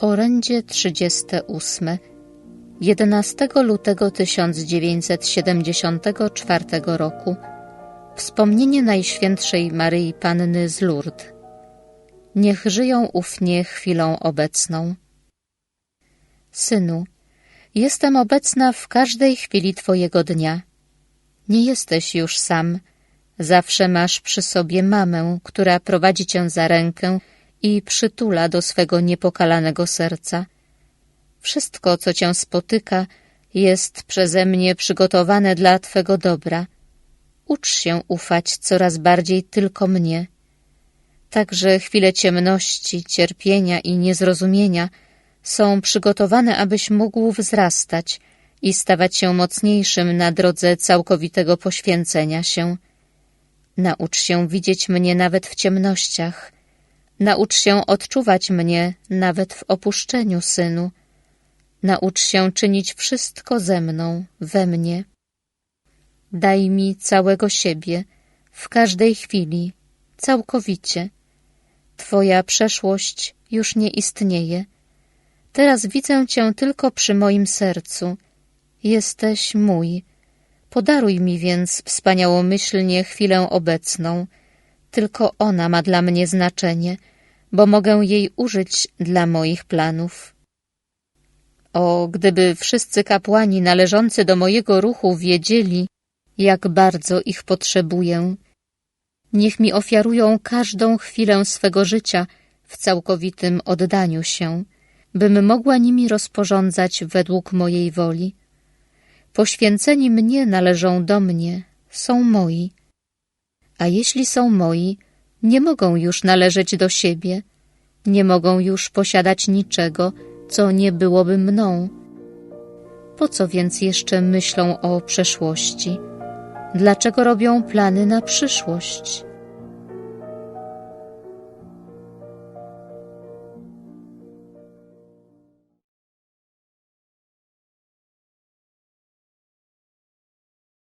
Orędzie 38 11 lutego 1974 roku Wspomnienie Najświętszej Maryi Panny z Lourdes Niech żyją ufnie chwilą obecną. Synu, jestem obecna w każdej chwili Twojego dnia. Nie jesteś już sam. Zawsze masz przy sobie mamę, która prowadzi Cię za rękę i przytula do swego niepokalanego serca. Wszystko, co Cię spotyka, jest przeze mnie przygotowane dla Twego dobra. Ucz się ufać coraz bardziej tylko mnie. Także chwile ciemności, cierpienia i niezrozumienia są przygotowane, abyś mógł wzrastać i stawać się mocniejszym na drodze całkowitego poświęcenia się. Naucz się widzieć mnie nawet w ciemnościach. Naucz się odczuwać mnie nawet w opuszczeniu, synu. Naucz się czynić wszystko ze mną, we mnie. Daj mi całego siebie, w każdej chwili, całkowicie. Twoja przeszłość już nie istnieje. Teraz widzę Cię tylko przy moim sercu. Jesteś mój. Podaruj mi więc wspaniałomyślnie chwilę obecną. Tylko ona ma dla mnie znaczenie, bo mogę jej użyć dla moich planów. O, gdyby wszyscy kapłani należący do mojego ruchu wiedzieli, jak bardzo ich potrzebuję. Niech mi ofiarują każdą chwilę swego życia w całkowitym oddaniu się, bym mogła nimi rozporządzać według mojej woli. Poświęceni mnie należą do mnie, są moi. A jeśli są moi, nie mogą już należeć do siebie, nie mogą już posiadać niczego, co nie byłoby mną. Po co więc jeszcze myślą o przeszłości? Dlaczego robią plany na przyszłość?